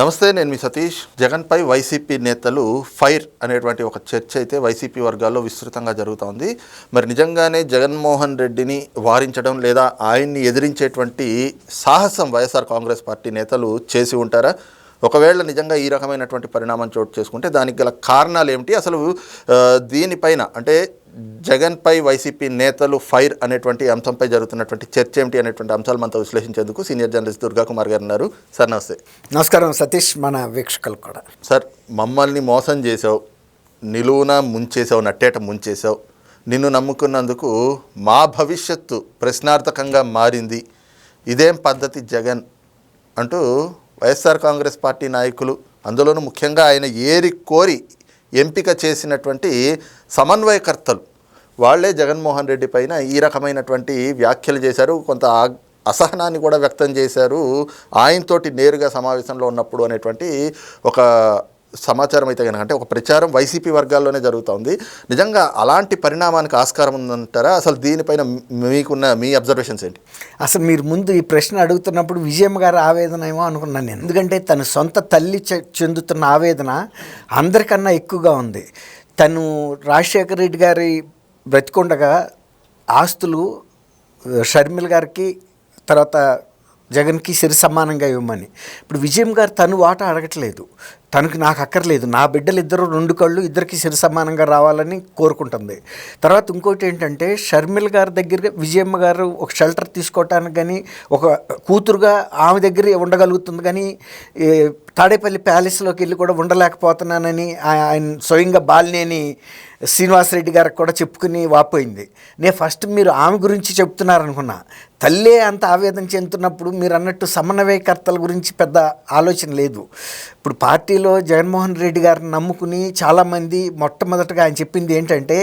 నమస్తే నేను మీ సతీష్. జగన్పై వైసీపీ నేతలు ఫైర్ అనేటువంటి ఒక చర్చ అయితే వైసీపీ వర్గాల్లో విస్తృతంగా జరుగుతోంది. మరి నిజంగానే జగన్మోహన్ రెడ్డిని వారించడం లేదా ఆయన్ని ఎదిరించేటువంటి సాహసం వైఎస్ఆర్ కాంగ్రెస్ పార్టీ నేతలు చేసి ఉంటారా? ఒకవేళ నిజంగా ఈ రకమైనటువంటి పరిణామం చోటు చేసుకుంటే దానికి గల కారణాలు ఏమిటి? అసలు దీనిపైన అంటే జగన్పై వైసీపీ నేతలు ఫైర్ అనేటువంటి అంశంపై జరుగుతున్నటువంటి చర్చ ఏమిటి అనేటువంటి అంశాలు మనతో విశ్లేషించేందుకు సీనియర్ జర్నలిస్ట్ దుర్గా కుమార్ గారు ఉన్నారు. సార్ నమస్తే. నమస్కారం సతీష్ మన వీక్షకులు కూడా. సార్ మమ్మల్ని మోసం చేసావు నిలువున ముంచేసావు నట్టేట ముంచేసావు నిన్ను నమ్ముకున్నందుకు మా భవిష్యత్తు ప్రశ్నార్థకంగా మారింది. ఇదేం పద్ధతి జగన్? అంటూ వైఎస్ఆర్ కాంగ్రెస్ పార్టీ నాయకులు అందులోనూ ముఖ్యంగా ఆయన ఏరి కోరి ఎంపిక చేసినటువంటి సమన్వయకర్తలు. వాళ్ళే జగన్మోహన్ రెడ్డి పైన ఈ రకమైనటువంటి వ్యాఖ్యలు చేశారు. కొంత అసహనాన్ని కూడా వ్యక్తం చేశారు. ఆయనతోటి నేరుగా సమావేశంలో ఉన్నప్పుడు అనేటువంటి ఒక సమాచారం అయితే కనుక అంటే ఒక ప్రచారం వైసీపీ వర్గాల్లోనే జరుగుతోంది నిజంగా అలాంటి పరిణామానికి ఆస్కారం ఉందంటారా? అసలు దీనిపైన మీకున్న మీ అబ్జర్వేషన్స్ ఏంటి? అసలు మీరు ముందు ఈ ప్రశ్న అడుగుతున్నప్పుడు విజయమ్మ గారి ఆవేదన ఏమో అనుకున్నాను నేను. ఎందుకంటే తన సొంత తల్లి చె- చెందుతున్న ఆవేదన అందరికన్నా ఎక్కువగా ఉంది. తను రాజశేఖర రెడ్డి గారి బ్రతికుండగా ఆస్తులు షర్మిల్ షర్మిల గారికి తర్వాత జగన్కి సరి సమానంగా ఇవ్వమని. ఇప్పుడు విజయం గారు తను వాటా అడగట్లేదు. తనకు నాకు అక్కర్లేదు. నా బిడ్డలు ఇద్దరు రెండు కళ్ళు ఇద్దరికి సరి సమానంగా రావాలని కోరుకుంటుంది. తర్వాత ఇంకోటి ఏంటంటే షర్మిల గారి దగ్గర విజయమ్మ గారు ఒక షెల్టర్ తీసుకోవటానికి కానీ ఒక కూతురుగా ఆమె దగ్గర ఉండగలుగుతుంది కానీ తాడేపల్లి ప్యాలెస్లోకి వెళ్ళి కూడా ఉండలేకపోతున్నానని ఆయన స్వయంగా బాలినేని శ్రీనివాసరెడ్డి గారికి కూడా చెప్పుకుని వాపోయింది. నేను ఫస్ట్ మీరు ఆమె గురించి చెప్తున్నారనుకున్నా. తల్లే అంత ఆవేదన చెందుతున్నప్పుడు మీరు అన్నట్టు సమన్వయకర్తల గురించి పెద్ద ఆలోచన లేదు. ఇప్పుడు పార్టీ జగన్మోహన్ రెడ్డి గారిని నమ్ముకుని చాలామంది మొట్టమొదటగా ఆయన చెప్పింది ఏంటంటే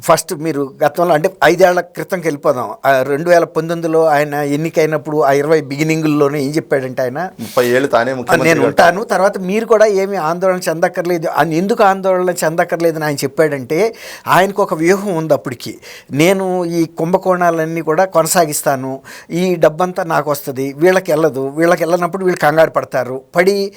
ఫస్ట్ మీరు గతంలో అంటే ఐదేళ్ళ క్రితంకి వెళ్ళిపోదాం. రెండు వేల పంతొమ్మిదిలో ఆయన ఎన్నికైనప్పుడు ఆ ఇరవై బిగినింగ్లోనే ఏం చెప్పాడంటే ఆయన ముప్పై ఏళ్ళు తానే నేను ఉంటాను. తర్వాత మీరు కూడా ఏమీ ఆందోళన చెందక్కర్లేదు. అని ఎందుకు ఆందోళన చెందక్కర్లేదు అని ఆయన చెప్పాడంటే ఆయనకు ఒక వ్యూహం ఉంది అప్పటికి. నేను ఈ కుంభకోణాలన్నీ కూడా కొనసాగిస్తాను. ఈ డబ్బంతా నాకు వస్తుంది. వీళ్ళకి వెళ్ళదు. వీళ్ళకి వెళ్ళనప్పుడు వీళ్ళు కంగారు పడతారు. పడి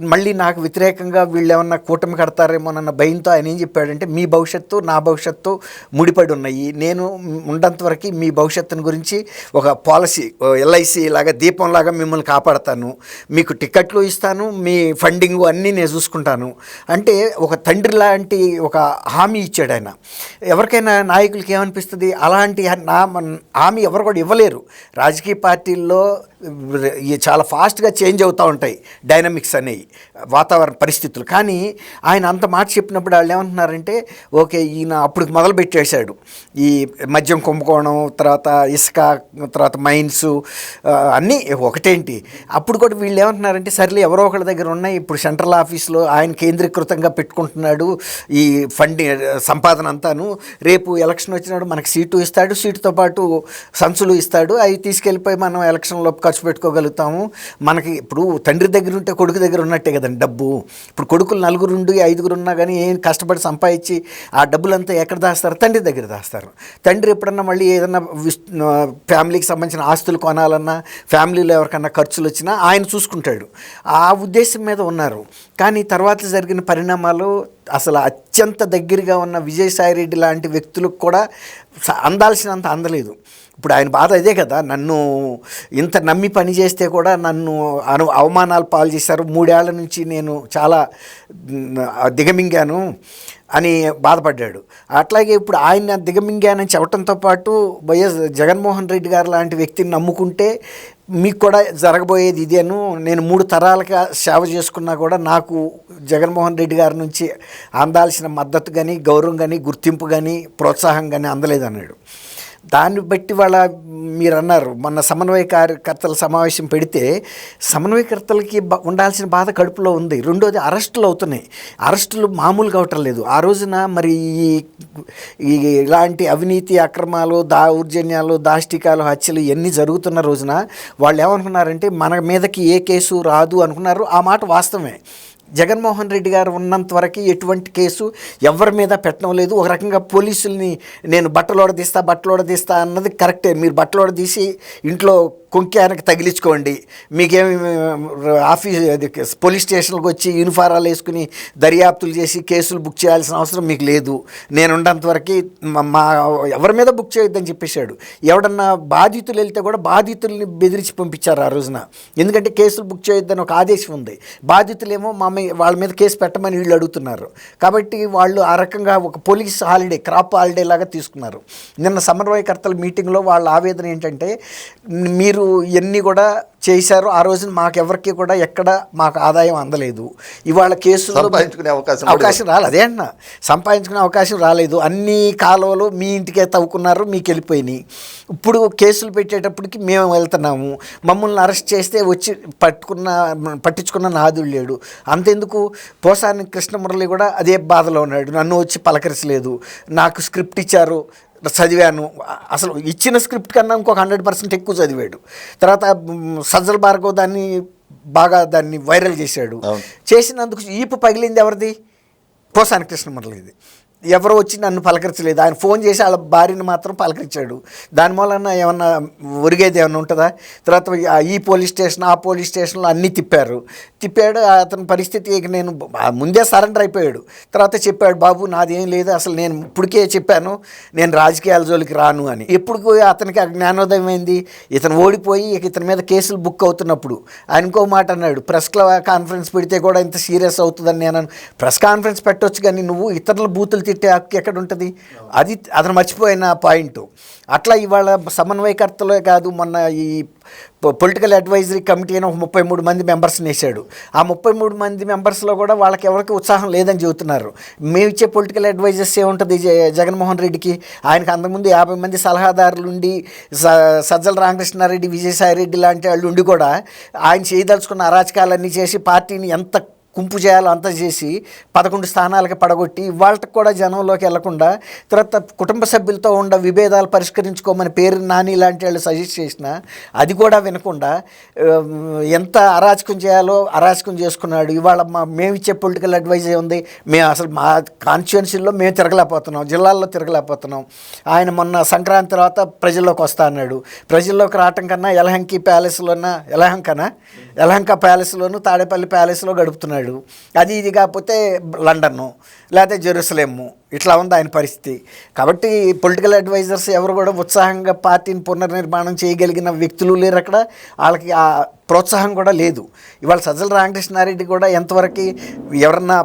మళ్ళీ నాకు వ్యతిరేకంగా వీళ్ళు ఏమన్నా కూటమి కడతారేమోనన్న భయంతో ఆయన ఏం చెప్పాడంటే మీ భవిష్యత్తు నా భవిష్యత్తు ముడిపడి ఉన్నాయి నేను ఉన్నంత వరకు మీ భవిష్యత్తుని గురించి ఒక పాలసీ ఎల్ఐసి లాగా దీపంలాగా మిమ్మల్ని కాపాడతాను. మీకు టికెట్లు ఇస్తాను మీ ఫండింగ్ అన్నీ నేను చూసుకుంటాను. అంటే ఒక తండ్రి లాంటి ఒక హామీ ఇచ్చాడు ఆయన. ఎవరికైనా నాయకులకి ఏమనిపిస్తుంది? అలాంటి నా హామీ ఎవరు కూడా ఇవ్వలేరు. రాజకీయ పార్టీల్లో చాలా ఫాస్ట్గా చేంజ్ అవుతూ ఉంటాయి డైనమిక్స్ అనేవి వాతావరణ పరిస్థితులు. కానీ ఆయన అంత మాట చెప్పినప్పుడు వాళ్ళు ఏమంటున్నారంటే ఓకే ఈయన అప్పుడు మొదలు పెట్టేశాడు ఈ మద్యం కుంభకోణం తర్వాత ఇసుక తర్వాత మైన్స్ అన్నీ ఒకటేంటి? అప్పుడు కూడా వీళ్ళు ఏమంటున్నారంటే సర్లే ఎవరో ఒకళ్ళ దగ్గర ఉన్నాయి ఇప్పుడు సెంట్రల్ ఆఫీస్లో ఆయన కేంద్రీకృతంగా పెట్టుకుంటున్నాడు ఈ ఫండ్ సంపాదన అంతాను. రేపు ఎలక్షన్ వచ్చినాడు మనకు సీటు ఇస్తాడు సీటుతో పాటు సంచులు ఇస్తాడు. అవి తీసుకెళ్ళిపోయి మనం ఎలక్షన్లో ఖర్చు పెట్టుకోగలుగుతాము. మనకి ఇప్పుడు తండ్రి దగ్గర ఉంటే కొడుకు దగ్గర ఉన్నట్టే కదండి డబ్బు. ఇప్పుడు కొడుకులు నలుగురు ఉండి ఐదుగురు ఉన్నా కానీ ఏం కష్టపడి సంపాదించి ఆ డబ్బులంతా ఎక్కడ దాస్తారు తండ్రి దగ్గర దాస్తారు. తండ్రి ఎప్పుడన్నా మళ్ళీ ఏదన్నా విస్- ఫ్యామిలీకి సంబంధించిన ఆస్తులు కొనాలన్నా ఫ్యామిలీలో ఎవరికన్నా ఖర్చులు వచ్చినా ఆయన చూసుకుంటాడు. ఆ ఉద్దేశం మీద ఉన్నారు. కానీ తర్వాత జరిగిన పరిణామాలు అసలు అత్యంత దగ్గరగా ఉన్న విజయసాయిరెడ్డి లాంటి వ్యక్తులకు కూడా అందాల్సినంత అందలేదు. ఇప్పుడు ఆయన బాధ అదే కదా నన్ను ఇంత నమ్మి పని చేస్తే కూడా నన్ను అను అవమానాలు పాలు చేశారు. మూడేళ్ళ నుంచి నేను చాలా దిగమింగాను అని బాధపడ్డాడు. అట్లాగే ఇప్పుడు ఆయన దిగమింగానని చెప్పడంతో పాటు వైఎస్ జగన్మోహన్ రెడ్డి గారు లాంటి వ్యక్తిని నమ్ముకుంటే మీకు కూడా జరగబోయేది ఇదేను. నేను మూడు తరాలుగా సేవ చేసుకున్నా కూడా నాకు జగన్మోహన్ రెడ్డి గారి నుంచి అందాల్సిన మద్దతు కానీ గౌరవం కానీ గుర్తింపు కానీ ప్రోత్సాహం కానీ అందలేదన్నాడు. దాన్ని బట్టి వాళ్ళ మీరు అన్నారు మొన్న సమన్వయ కార్యకర్తల సమావేశం పెడితే సమన్వయకర్తలకి ఉండాల్సిన బాధ కడుపులో ఉంది. రెండోది అరెస్టులు అవుతున్నాయి. అరెస్టులు మామూలుగా అవటం లేదు. ఆ రోజున మరి ఈ ఈ ఇలాంటి అవినీతి అక్రమాలు దౌర్జన్యాలు దాష్టికాలు హత్యలు ఇవన్నీ జరుగుతున్న రోజున వాళ్ళు ఏమనుకున్నారంటే మన మీదకి ఏ కేసు రాదు అనుకున్నారు. ఆ మాట వాస్తవమే. జగన్మోహన్ రెడ్డి గారు ఉన్నంత వరకు ఎటువంటి కేసు ఎవరి మీద పెట్టడం లేదు. ఒక రకంగా పోలీసుల్ని నేను బట్టలోడ తీస్తా బట్టలోడ తీస్తా అన్నది కరెక్టే. మీరు బట్టలోడ తీసి ఇంట్లో కుంక్యానికి తగిలించుకోండి. మీకేమి ఆఫీస్ అది పోలీస్ స్టేషన్కి వచ్చి యూనిఫారాలు వేసుకుని దర్యాప్తులు చేసి కేసులు బుక్ చేయాల్సిన అవసరం మీకు లేదు. నేను ఉన్నంత వరకు మా- మా ఎవరి మీద బుక్ చేయొద్దని చెప్పేశాడు. ఎవడన్నా బాధితులు వెళ్తే కూడా బాధితుల్ని బెదిరించి పంపించారు ఆ రోజున. ఎందుకంటే కేసులు బుక్ చేయొద్దని ఒక ఆదేశం ఉంది. బాధితులేమో మా మీ- వాళ్ళ మీద కేసు పెట్టమని వీళ్ళు అడుగుతున్నారు. కాబట్టి వాళ్ళు ఆ రకంగా ఒక పోలీస్ హాలిడే క్రాప్ హాలిడే లాగా తీసుకున్నారు. నిన్న సమన్వయకర్తల మీటింగ్లో వాళ్ళ ఆవేదన ఏంటంటే మీరు ఇవన్నీ కూడా చేశారు. ఆ రోజున మాకెవరికి కూడా ఎక్కడ మాకు ఆదాయం అందలేదు. ఇవాళ కేసులు సంపాదించుకునే అవకాశం అవకాశం రాలేదు. అదే అన్న సంపాదించుకునే అవకాశం రాలేదు. అన్ని కాలువలు మీ ఇంటికే తవ్వుకున్నారు మీకు వెళ్ళిపోయినాయి. ఇప్పుడు కేసులు పెట్టేటప్పటికి మేము వెళ్తున్నాము. మమ్మల్ని అరెస్ట్ చేస్తే వచ్చి పట్టుకున్న పట్టించుకున్న నాదుడు లేడు. అంతెందుకు? పోసాని కృష్ణమురళి కూడా అదే బాధలో ఉన్నాడు. నన్ను వచ్చి పలకరించలేదు. నాకు స్క్రిప్ట్ ఇచ్చారు. చదివాను. అసలు ఇచ్చిన స్క్రిప్ట్ కన్నా ఇంకొక హండ్రెడ్ పర్సెంట్ ఎక్కువ చదివాడు. తర్వాత సజ్జల భార్గవ్ దాన్ని బాగా దాన్ని వైరల్ చేశాడు. చేసినందుకు ఈపు పగిలింది ఎవరిది? పోసాని కృష్ణమురళిది ఎవరు వచ్చి నన్ను పలకరించలేదు. ఆయన ఫోన్ చేసి వాళ్ళ భార్యని మాత్రం పలకరించాడు. దాని మూలన ఏమన్నా ఒరిగేది ఏమన్నా ఉంటుందా? తర్వాత ఈ పోలీస్ స్టేషన్ ఆ పోలీస్ స్టేషన్లో అన్నీ తిప్పారు. తిప్పాడు అతని పరిస్థితి ఇక నేను ముందే సరెండర్ అయిపోయాడు. తర్వాత చెప్పాడు బాబు నాదేం లేదు అసలు నేను ఇప్పటికే చెప్పాను నేను రాజకీయాల జోలికి రాను అని. ఎప్పుడు అతనికి జ్ఞానోదయం అయింది. ఇతను ఓడిపోయి ఇక ఇతని మీద కేసులు బుక్ అవుతున్నప్పుడు ఆయన ఇంకో మాట అన్నాడు. ప్రెస్ కాన్ఫరెన్స్ పెడితే కూడా ఇంత సీరియస్ అవుతుందని నేను ప్రెస్ కాన్ఫరెన్స్ పెట్టొచ్చు కానీ నువ్వు ఇతరుల బూతులు తిట్టే హక్కు ఎక్కడ ఉంటుంది అది అతను మర్చిపోయిన పాయింట్. అట్లా ఇవాళ సమన్వయకర్తలే కాదు మొన్న ఈ పొలిటికల్ అడ్వైజరీ కమిటీ అని ఒక ముప్పై మూడు మంది మెంబర్స్ని వేశాడు ఆ ముప్పై మూడు మంది మెంబర్స్లో కూడా వాళ్ళకి ఎవరికి ఉత్సాహం లేదని చెబుతున్నారు. మేము ఇచ్చే పొలిటికల్ అడ్వైజర్స్ ఏముంటుంది జ- జగన్మోహన్ రెడ్డికి? ఆయనకు అంతకుముందు యాభై మంది సలహాదారులు ఉండి స- సజ్జల రామకృష్ణారెడ్డి విజయసాయి రెడ్డి లాంటి వాళ్ళు ఉండి కూడా ఆయన చేయదలుచుకున్న అరాచకాలన్నీ చేసి పార్టీని ఎంత కుంపు చేయాలో అంత చేసి పదకొండు స్థానాలకి పడగొట్టి వాళ్ళకి కూడా జనంలోకి వెళ్ళకుండా తర్వాత కుటుంబ సభ్యులతో ఉండ విభేదాలు పరిష్కరించుకోమని పేరు నాని లాంటి వాళ్ళు సజెస్ట్ చేసిన అది కూడా వినకుండా ఎంత అరాచకం చేయాలో అరాచకం చేసుకున్నాడు. ఇవాళ మా మేము ఇచ్చే పొలిటికల్ అడ్వైజ్ ఉంది మేము అసలు మా కాన్స్టిట్యున్సీలో మేము తిరగలేకపోతున్నాం జిల్లాల్లో తిరగలేకపోతున్నాం. ఆయన మొన్న సంక్రాంతి తర్వాత ప్రజల్లోకి వస్తా అన్నాడు. ప్రజల్లోకి రావటం కన్నా యలహంకి ప్యాలెస్లోన యలహంకనా యలహంక ప్యాలెస్లోను తాడేపల్లి ప్యాలెస్లో గడుపుతున్నాడు. అది ఇది కాకపోతే లండన్ను లేకపోతే జెరూసలేము. ఇట్లా ఉంది ఆయన పరిస్థితి. కాబట్టి పొలిటికల్ అడ్వైజర్స్ ఎవరు కూడా ఉత్సాహంగా పార్టీని పునర్నిర్మాణం చేయగలిగిన వ్యక్తులు లేరు అక్కడ. వాళ్ళకి ఆ ప్రోత్సాహం కూడా లేదు. ఇవాళ సజ్జల రామకృష్ణారెడ్డి కూడా ఎంతవరకు ఎవరన్నా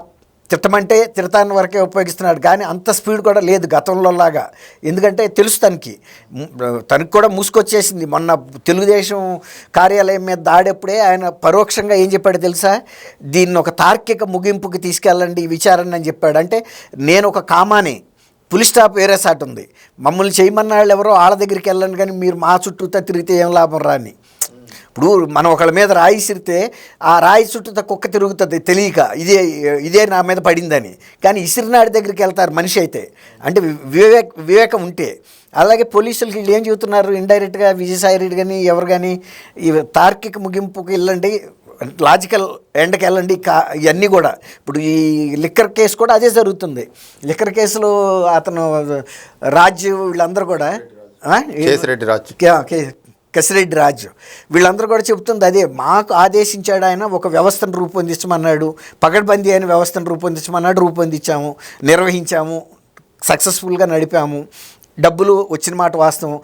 తిట్టమంటే తిడతాని వరకే ఉపయోగిస్తున్నాడు. కానీ అంత స్పీడ్ కూడా లేదు గతంలోలాగా. ఎందుకంటే తెలుసు తనకి. తనకు కూడా మూసుకొచ్చేసింది. మొన్న తెలుగుదేశం కార్యాలయం మీద దాడేప్పుడే ఆయన పరోక్షంగా ఏం చెప్పాడు తెలుసా? దీన్ని ఒక తార్కిక ముగింపుకి తీసుకెళ్ళండి ఈ విచారణ అని చెప్పాడు. అంటే నేను ఒక కామానే. పులి స్టాప్ వేరే సాట్ ఉంది. మమ్మల్ని చేయమన్న వాళ్ళు ఎవరో వాళ్ళ దగ్గరికి వెళ్ళండి కానీ మీరు మా చుట్టూతో తిరిగితే ఏం లాభం రాని. ఇప్పుడు మనం ఒకళ్ళ మీద రాయి ఇసిరితే ఆ రాయి చుట్టూ కుక్క తిరుగుతుంది తెలియక ఇదే ఇదే నా మీద పడిందని. కానీ ఇసిరినాడి దగ్గరికి వెళ్తారు మనిషి అయితే. అంటే వివేక వివేకం ఉంటే. అలాగే పోలీసులకి వీళ్ళు ఏం చెబుతున్నారు? ఇండైరెక్ట్గా విజయసాయి రెడ్డి కానీ ఎవరు కానీ ఈ తార్కిక ముగింపుకి వెళ్ళండి లాజికల్ ఎండకి వెళ్ళండి కా ఇవన్నీ కూడా. ఇప్పుడు ఈ లిక్కర్ కేసు కూడా అదే జరుగుతుంది. లిక్కర్ కేసులో అతను రాజు వీళ్ళందరూ కూడా? కేసిరెడ్డి రాజు. కసిరెడ్డి రాజు. వీళ్ళందరూ కూడా చెబుతుంది అదే మాకు ఆదేశించాడు ఆయన ఒక వ్యవస్థను రూపొందించమన్నాడు పగడ్బందీ అయిన వ్యవస్థను రూపొందించమన్నాడు రూపొందించాము నిర్వహించాము సక్సెస్ఫుల్గా నడిపాము డబ్బులు వచ్చిన మాట వాస్తవం.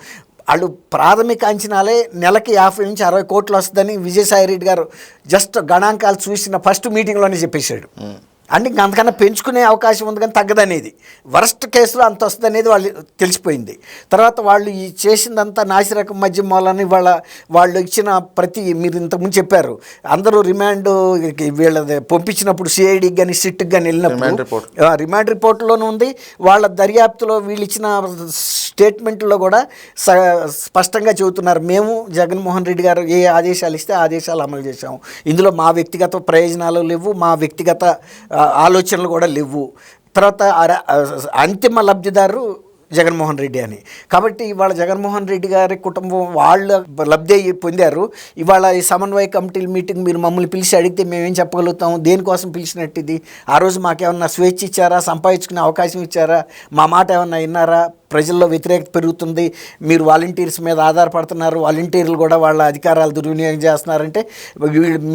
వాళ్ళు ప్రాథమిక అంచనాలే నెలకి యాభై నుంచి అరవై కోట్లు వస్తుందని విజయసాయి రెడ్డి గారు జస్ట్ గణాంకాలు చూసిన ఫస్ట్ మీటింగ్లోనే చెప్పేశాడు. అంటే ఇంక అంతకన్నా పెంచుకునే అవకాశం ఉంది కానీ తగ్గదనేది. వరస్ట్ కేసులో అంత వస్తుంది అనేది వాళ్ళు తెలిసిపోయింది. తర్వాత వాళ్ళు ఈ చేసిందంతా నాసిరకం మధ్య మూలని వాళ్ళ వాళ్ళు ఇచ్చిన ప్రతి మీరు ఇంతకుముందు చెప్పారు. అందరూ రిమాండ్ వీళ్ళ పంపించినప్పుడు సిఐడికి కానీ సిట్కి కానీ రిమాండ్ వెళ్ళినప్పుడు రిమాండ్ రిపోర్ట్లోనూ ఉంది. వాళ్ళ దర్యాప్తులో వీళ్ళు ఇచ్చిన స్టేట్మెంట్లో కూడా స స్పష్టంగా చెబుతున్నారు. మేము జగన్మోహన్ రెడ్డి గారు ఏ ఆదేశాలు ఇస్తే ఆదేశాలు అమలు చేశాము. ఇందులో మా వ్యక్తిగత ప్రయోజనాలు లేవు మా వ్యక్తిగత ఆలోచనలు కూడా లేవు. తర్వాత అంతిమ లబ్ధిదారు జగన్మోహన్ రెడ్డి అని. కాబట్టి ఇవాళ జగన్మోహన్ రెడ్డి గారి కుటుంబం వాళ్ళు లబ్ధి పొందారు. ఇవాళ ఈ సమన్వయ కమిటీల మీటింగ్ మీరు మమ్మల్ని పిలిచి అడిగితే మేమేం చెప్పగలుగుతాం దేనికోసం పిలిచినట్టు ఇది? ఆ రోజు మాకేమన్నా స్వేచ్ఛ ఇచ్చారా? సంపాదించుకునే అవకాశం ఇచ్చారా? మా మాట ఏమన్నా విన్నారా? ప్రజల్లో వ్యతిరేకత పెరుగుతుంది. మీరు వాలంటీర్స్ మీద ఆధారపడుతున్నారు. వాలంటీర్లు కూడా వాళ్ళ అధికారాలు దుర్వినియోగం చేస్తున్నారంటే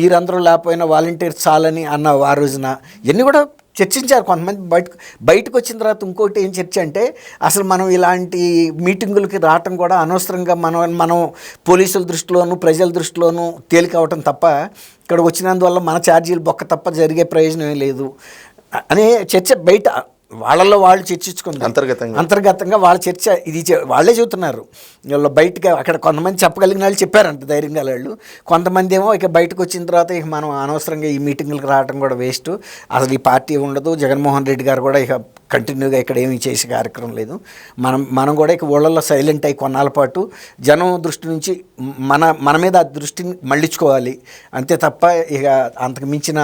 మీరందరూ లేకపోయినా వాలంటీర్స్ చాలని అన్న ఆ రోజున. ఇవన్నీ కూడా చర్చించారు కొంతమంది. బయట బయటకు వచ్చిన తర్వాత ఇంకోటి ఏం చర్చ అంటే అసలు మనం ఇలాంటి మీటింగులకి రావటం కూడా అనవసరంగా మనం మనం పోలీసుల దృష్టిలోనూ ప్రజల దృష్టిలోనూ తేలిక అవటం తప్ప ఇక్కడ వచ్చినందువల్ల మన ఛార్జీలు బొక్క తప్ప జరిగే ప్రయోజనం లేదు. అనే చర్చ బయట వాళ్ళల్లో వాళ్ళు చర్చించుకుంది. అంతర్గతంగా. అంతర్గతంగా వాళ్ళ చర్చ ఇది వాళ్ళే చెబుతున్నారు. వీళ్ళు బయటగా అక్కడ కొంతమంది చెప్పగలిగిన వాళ్ళు చెప్పారంట ధైర్యంగా వాళ్ళు. కొంతమంది ఏమో ఇక బయటకు వచ్చిన తర్వాత ఇక మనం అనవసరంగా ఈ మీటింగ్లకు రావడం కూడా వేస్ట్. అసలు ఈ పార్టీ ఉండదు. జగన్మోహన్ రెడ్డి గారు కూడా ఇక కంటిన్యూగా ఇక్కడ ఏమీ చేసే కార్యక్రమం లేదు. మనం మనం కూడా ఇక ఊళ్ళల్లో సైలెంట్ అయ్యి కొన్నాళ్ళ పాటు జనం దృష్టి నుంచి మన మన మీద ఆ దృష్టిని మళ్ళించుకోవాలి. అంతే తప్ప ఇక అంతకు మించిన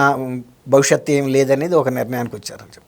భవిష్యత్తు ఏం లేదనేది ఒక నిర్ణయానికి వచ్చారని